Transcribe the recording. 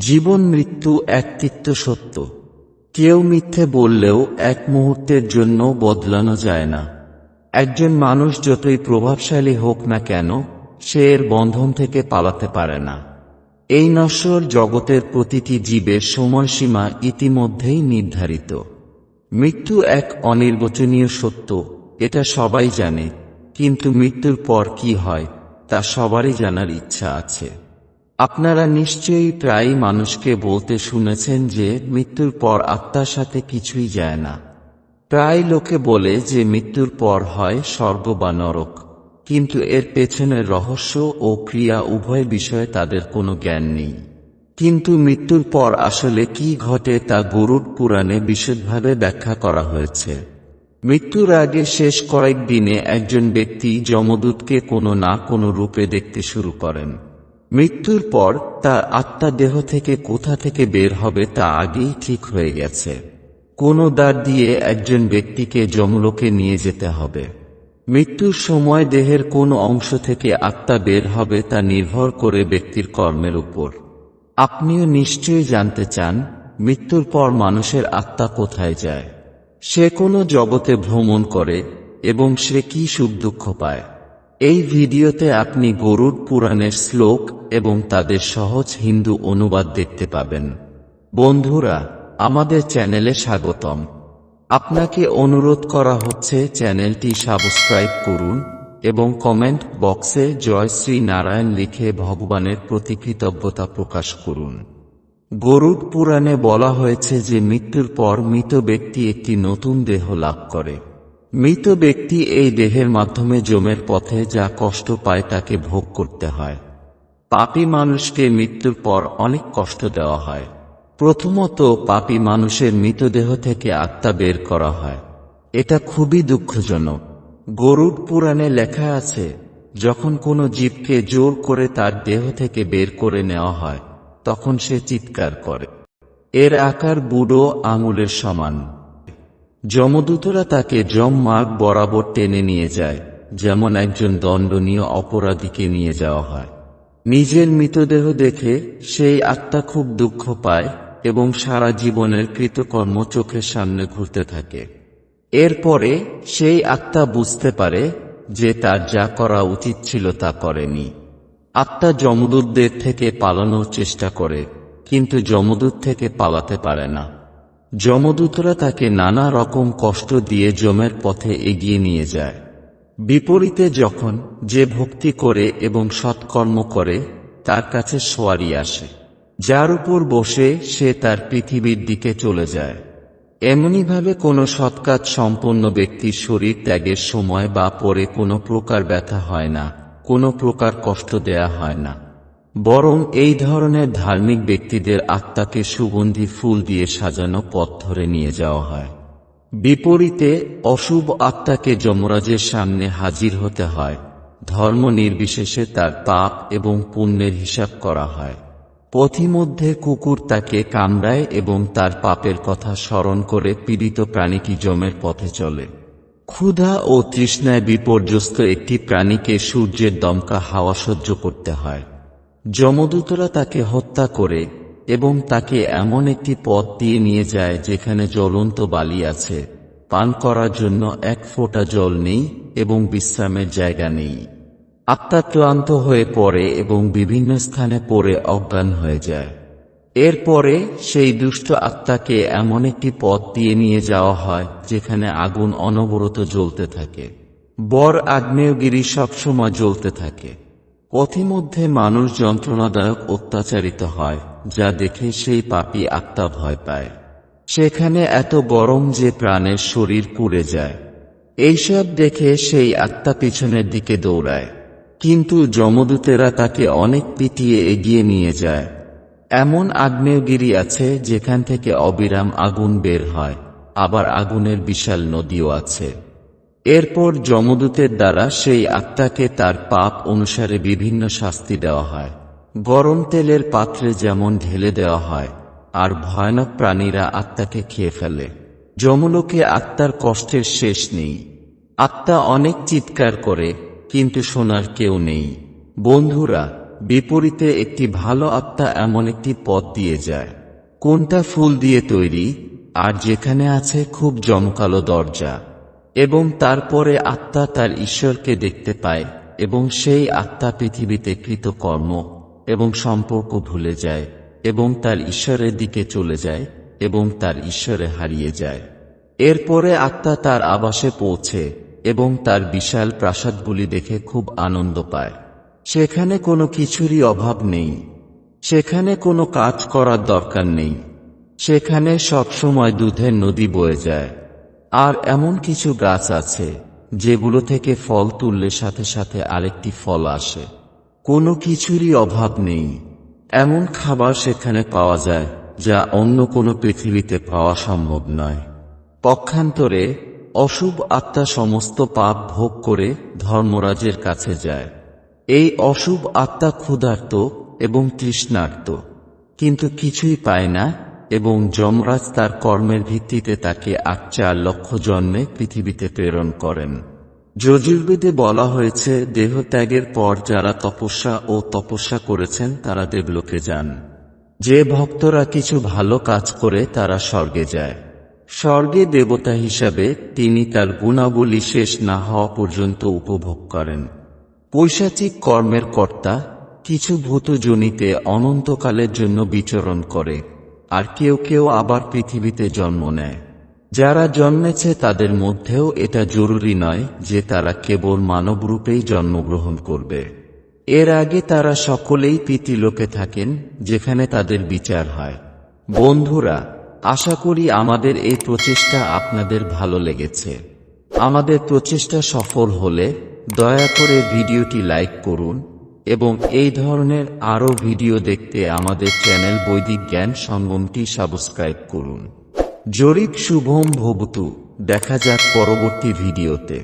জীবন মৃত্যু এক তিক্ত সত্য। কেউ মিথ্যে বললেও এক মুহূর্তের জন্য বদলানো যায় না। একজন মানুষ যতই প্রভাবশালী হোক না কেন, সে এর বন্ধন থেকে পালাতে পারে না। এই নশ্বর জগতের প্রতিটি জীবের সময়সীমা ইতিমধ্যেই নির্ধারিত। মৃত্যু এক অনির্বচনীয় সত্য, এটা সবাই জানে, কিন্তু মৃত্যুর পর কি হয়, তা সবারই জানার ইচ্ছা আছে। আপনারা নিশ্চয়ই প্রায় মানুষকে বলতে শুনেছেন যে, মৃত্যুর পর আত্মার সাথে কিছুই যায় না। প্রায় লোকে বলে যে, মৃত্যুর পর হয় স্বর্গ বা নরক। কিন্তু এর পেছনের রহস্য ও ক্রিয়া উভয় বিষয়ে তাদের কোনো জ্ঞান নেই। কিন্তু মৃত্যুর পর আসলে কি ঘটে তা গরুড পুরাণে বিশদভাবে ব্যাখ্যা করা হয়েছে। মৃত্যুর আগে শেষ কয়েক দিনে একজন ব্যক্তি যমদূতকে কোনো না কোনো রূপে দেখতে শুরু করেন। মৃত্যুর পর তার আত্মা দেহ থেকে কোথা থেকে বের হবে তা আগেই ঠিক হয়ে গেছে। কোনো দ্বার দিয়ে একজন ব্যক্তিকে যমলোকে নিয়ে যেতে হবে। মৃত্যুর সময় দেহের কোন অংশ থেকে আত্মা বের হবে তা নির্ভর করে ব্যক্তির কর্মের উপর। আপনিও নিশ্চয়ই জানতে চান, মৃত্যুর পর মানুষের আত্মা কোথায় যায়। সে কোনো জগতে ভ্রমণ করে এবং সে কি সুখ দুঃখ পায়। এই ভিডিওতে আপনি গরুর পুরাণের শ্লোক এবং তাদের সহজ হিন্দু অনুবাদ দেখতে পাবেন। বন্ধুরা, আমাদের চ্যানেলে স্বাগতম। আপনাকে অনুরোধ করা হচ্ছে চ্যানেলটি সাবস্ক্রাইব করুন এবং কমেন্ট বক্সে জয় শ্রী নারায়ণ লিখে ভগবানের প্রতি কৃতজ্ঞতা প্রকাশ করুন। গরুড পুরাণে বলা হয়েছে যে মৃত্যুর পর মৃত ব্যক্তি একটি নতুন দেহ লাভ করে। মৃত ব্যক্তি এই দেহের মাধ্যমে জমের পথে যা কষ্ট পায় তাকে ভোগ করতে হয়। পাপী মানুষকে মৃত্যুর পর অনেক কষ্ট দেওয়া হয়। প্রথমত পাপী মানুষের মৃতদেহ থেকে আত্মা বের করা হয়। এটা খুবই দুঃখজনক। গরুড পুরাণে লেখা আছে, যখন কোনো জীবকে জোর করে তার দেহ থেকে বের করে নেওয়া হয়, তখন সে চিৎকার করে। এর আকার বুড়ো আঙুলের সমান। যমদূতরা তাকে যম মার্গ বরাবর টেনে নিয়ে যায়, যেমন একজন দণ্ডনীয় অপরাধীকে নিয়ে যাওয়া হয়। নিজের মৃতদেহ দেখে সেই আত্মা খুব দুঃখ পায় এবং সারা জীবনের কৃতকর্ম চোখের সামনে ঘুরতে থাকে। এরপরে সেই আত্মা বুঝতে পারে যে তার যা করা উচিত ছিল তা করেনি। আত্মা যমদূতদের থেকে পালানোর চেষ্টা করে, কিন্তু যমদূত থেকে পালাতে পারে না। যমদূতরা তাকে নানা রকম কষ্ট দিয়ে জমের পথে এগিয়ে নিয়ে যায়। বিপরীতে যখন যে ভক্তি করে এবং সৎকর্ম করে, তার কাছে সোয়ারি আসে। যার উপর বসে সে তার পৃথিবীর দিকে চলে যায়। এমনিভাবে কোনো সৎকাজ সম্পন্ন ব্যক্তির শরীর ত্যাগের সময় বা পরে কোনো প্রকার ব্যথা হয় না, কোনো প্রকার কষ্ট দেয়া হয় না। বরং এই ধরনের ধার্মিক ব্যক্তিদের আত্মাকে সুগন্ধি ফুল দিয়ে সাজানো পথ ধরে নিয়ে যাওয়া হয়। বিপরীতে, অশুভ আত্মাকে যমরাজের সামনে হাজির হতে হয়। ধর্ম নির্বিশেষে তার পাপ এবং পুণ্যের হিসাব করা হয়। পথিমধ্যে কুকুর তাকে কামড়ায় এবং তার পাপের কথা স্মরণ করে পীড়িত প্রাণীটি জমের পথে চলে। ক্ষুধা ও তৃষ্ণায় বিপর্যস্ত একটি প্রাণীকে সূর্যের দমকা হাওয়া সহ্য করতে হয়। যমদূতরা তাকে হত্যা করে এবং তাকে এমন একটি পথ দিয়ে নিয়ে যায় যেখানে জ্বলন্ত বালি আছে। পান করার জন্য এক ফোঁটা জল নেই এবং বিশ্রামের জায়গা নেই। আত্মা ক্লান্ত হয়ে পড়ে এবং বিভিন্ন স্থানে পড়ে অজ্ঞান হয়ে যায়। এরপরে সেই দুষ্ট আত্মাকে এমন একটি পথ দিয়ে নিয়ে যাওয়া হয় যেখানে আগুন অনবরত জ্বলতে থাকে। বর আগ্নেয়গিরি সবসময় জ্বলতে থাকে। পথিমধ্যে মানুষ যন্ত্রণাদায়ক অত্যাচারিত হয়, যা দেখে সেই পাপী আত্মা ভয় পায়। সেখানে এত গরম যে প্রাণের শরীর পুড়ে যায়। এইসব দেখে সেই আত্মা পিছনের দিকে দৌড়ায়। কিন্তু যমদূতেরা তাকে অনেক পিটিয়ে এগিয়ে নিয়ে যায়। এমন আগ্নেয়গিরি আছে যেখান থেকে অবিরাম আগুন বের হয়। আবার আগুনের বিশাল নদীও আছে। এরপর যমদূতের দ্বারা সেই আত্মাকে তার পাপ অনুসারে বিভিন্ন শাস্তি দেওয়া হয়। গরম তেলের পাত্রে যেমন ঢেলে দেওয়া হয়, আর ভয়ানক প্রাণীরা আত্মাকে খেয়ে ফেলে। যমলোকে আত্মার কষ্টের শেষ নেই। আত্মা অনেক চিৎকার করে, কিন্তু শোনার কেউ নেই। বন্ধুরা, বিপরীতে একটি ভালো আত্মা এমন একটি পথ দিয়ে যায়। কোনটা ফুল দিয়ে তৈরি, আর যেখানে আছে খুব জমকালো দরজা। এবং তারপরে আত্মা তার ঈশ্বরকে দেখতে পায়, এবং সেই আত্মা পৃথিবীতে কৃতকর্ম এবং সম্পর্ক ভুলে যায়, এবং তার ঈশ্বরের দিকে চলে যায়, এবং তার ঈশ্বরে হারিয়ে যায়। এরপরে আত্মা তার আবাসে পৌঁছে, এবং তার বিশাল প্রাসাদগুলি দেখে খুব আনন্দ পায়। সেখানে কোনো কিছুরই অভাব নেই। সেখানে কোনো কাজ করার দরকার নেই। সেখানে সবসময় দুধের নদী বয়ে যায়। আর এমন কিছু গাছ আছে, যেগুলো থেকে ফল তুললে সাথে সাথে আরেকটি ফল আসে। কোনো কিছুরই অভাব নেই। এমন খাবার সেখানে পাওয়া যায়, যা অন্য কোনো পৃথিবীতে পাওয়া সম্ভব নয়। পক্ষান্তরে, অশুভ আত্মা সমস্ত পাপ ভোগ করে ধর্মরাজের কাছে যায়। এই অশুভ আত্মা ক্ষুধার্ত এবং তৃষ্ণার্ত, কিন্তু কিছুই পায় না এবং যমরাজ তার কর্মের ভিত্তিতে তাকে আট চার লক্ষ জন্মে পৃথিবীতে প্রেরণ করেন। যজুর্বেদে বলা হয়েছে, দেহত্যাগের পর যারা তপস্যা ও তপস্যা করেছেন, তারা দেবলোকে যান। যে ভক্তরা কিছু ভালো কাজ করে, তারা স্বর্গে যায়। স্বর্গে দেবতা হিসাবে তিনি তার গুণাবলী শেষ না হওয়া পর্যন্ত উপভোগ করেন। পৈশাচিক কর্মের কর্তা কিছু ভূতজনিতে অনন্তকালের জন্য বিচরণ করে। আর কেউ কেউ আবার পৃথিবীতে জন্ম নেয়। যারা জন্মেছে তাদের মধ্যেও এটা জরুরি নয় যে তারা কেবল মানবরূপেই জন্মগ্রহণ করবে। এর আগে তারা সকলেই প্রীতিলোকে থাকেন, যেখানে তাদের বিচার হয়। বন্ধুরা, আশা করি আমাদের এই প্রচেষ্টা আপনাদের ভালো লেগেছে। আমাদের প্রচেষ্টা সফল হলে দয়া করে ভিডিওটি লাইক করুন এবং এই ধরনের আরও ভিডিও দেখতে আমাদের চ্যানেল বৈদিক জ্ঞান সঙ্গমটি সাবস্ক্রাইব করুন। জরিপ শুভম ভবতু। দেখা যাক পরবর্তী ভিডিওতে।